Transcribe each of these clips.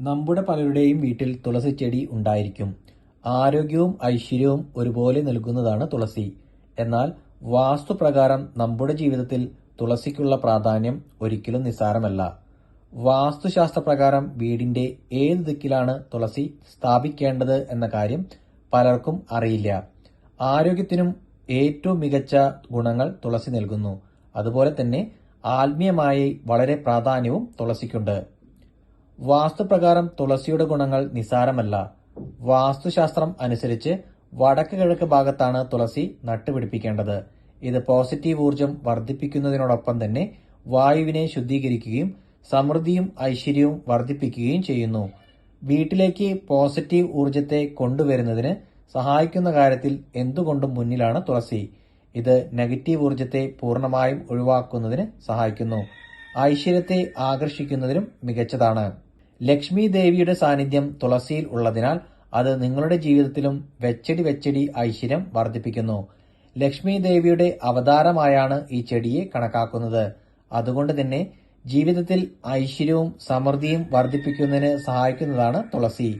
നമ്മുടെ പലരുടെയും വീട്ടിൽ തുളസി ചെടി ഉണ്ടായിരിക്കും. ആരോഗ്യവും ഐശ്വര്യവും ഒരുപോലെ നൽകുന്നതാണ് തുളസി. എന്നാൽ വാസ്തുപ്രകാരം നമ്മുടെ ജീവിതത്തിൽ തുളസിക്കുള്ള പ്രാധാന്യം ഒരിക്കലും നിസ്സാരമല്ല. വാസ്തുശാസ്ത്രപ്രകാരം വീടിന്റെ ഏത് ദിക്കിലാണ് തുളസി സ്ഥാപിക്കേണ്ടത് എന്ന കാര്യം പലർക്കും അറിയില്ല. ആരോഗ്യത്തിനും ഏറ്റവും മികച്ച ഗുണങ്ങൾ തുളസി നൽകുന്നു. അതുപോലെ തന്നെ ആത്മീയമായി വളരെ പ്രാധാന്യവും തുളസിക്കുണ്ട്. വാസ്തുപ്രകാരം തുളസിയുടെ ഗുണങ്ങൾ നിസാരമല്ല. വാസ്തുശാസ്ത്രം അനുസരിച്ച് വടക്ക് കിഴക്ക് ഭാഗത്താണ് തുളസി നട്ടുപിടിപ്പിക്കേണ്ടത്. ഇത് പോസിറ്റീവ് ഊർജം വർദ്ധിപ്പിക്കുന്നതിനോടൊപ്പം തന്നെ വായുവിനെ ശുദ്ധീകരിക്കുകയും സമൃദ്ധിയും ഐശ്വര്യവും വർദ്ധിപ്പിക്കുകയും ചെയ്യുന്നു. വീട്ടിലേക്ക് പോസിറ്റീവ് ഊർജത്തെ കൊണ്ടുവരുന്നതിന് സഹായിക്കുന്ന കാര്യത്തിൽ എന്തുകൊണ്ടും മുന്നിലാണ് തുളസി. ഇത് നെഗറ്റീവ് ഊർജത്തെ പൂർണമായും ഒഴിവാക്കുന്നതിന് സഹായിക്കുന്നു. ഐശ്വര്യത്തെ ആകർഷിക്കുന്നതിനും മികച്ചതാണ്. ലക്ഷ്മി ദേവിയുടെ സാന്നിധ്യം തുളസിയിൽ ഉള്ളതിനാൽ അത് നിങ്ങളുടെ ജീവിതത്തിലും വെച്ചടി വെച്ചടി ഐശ്വര്യം വർദ്ധിപ്പിക്കുന്നു. ലക്ഷ്മി ദേവിയുടെ അവതാരമായാണ് ഈ ചെടിയെ കണക്കാക്കുന്നത്. അതുകൊണ്ട് തന്നെ ജീവിതത്തിൽ ഐശ്വര്യവും സമൃദ്ധിയും വർദ്ധിപ്പിക്കുന്നതിന് സഹായിക്കുന്നതാണ് തുളസി.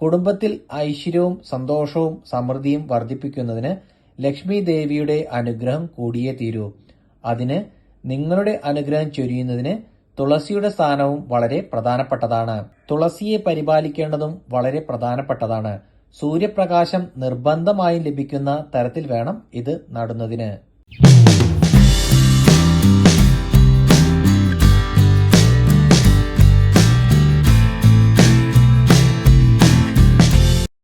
കുടുംബത്തിൽ ഐശ്വര്യവും സന്തോഷവും സമൃദ്ധിയും വർദ്ധിപ്പിക്കുന്നതിന് ലക്ഷ്മി ദേവിയുടെ അനുഗ്രഹം കൂടിയേ തീരൂ. അതിന് നിങ്ങളുടെ അനുഗ്രഹം ചൊരിയുന്നതിന് തുളസിയുടെ സ്ഥാനവും വളരെ പ്രധാനപ്പെട്ടതാണ്. തുളസിയെ പരിപാലിക്കേണ്ടതും വളരെ പ്രധാനപ്പെട്ടതാണ്. സൂര്യപ്രകാശം നിർബന്ധമായും ലഭിക്കുന്ന തരത്തിൽ വേണം ഇത് നടുന്നതിന്.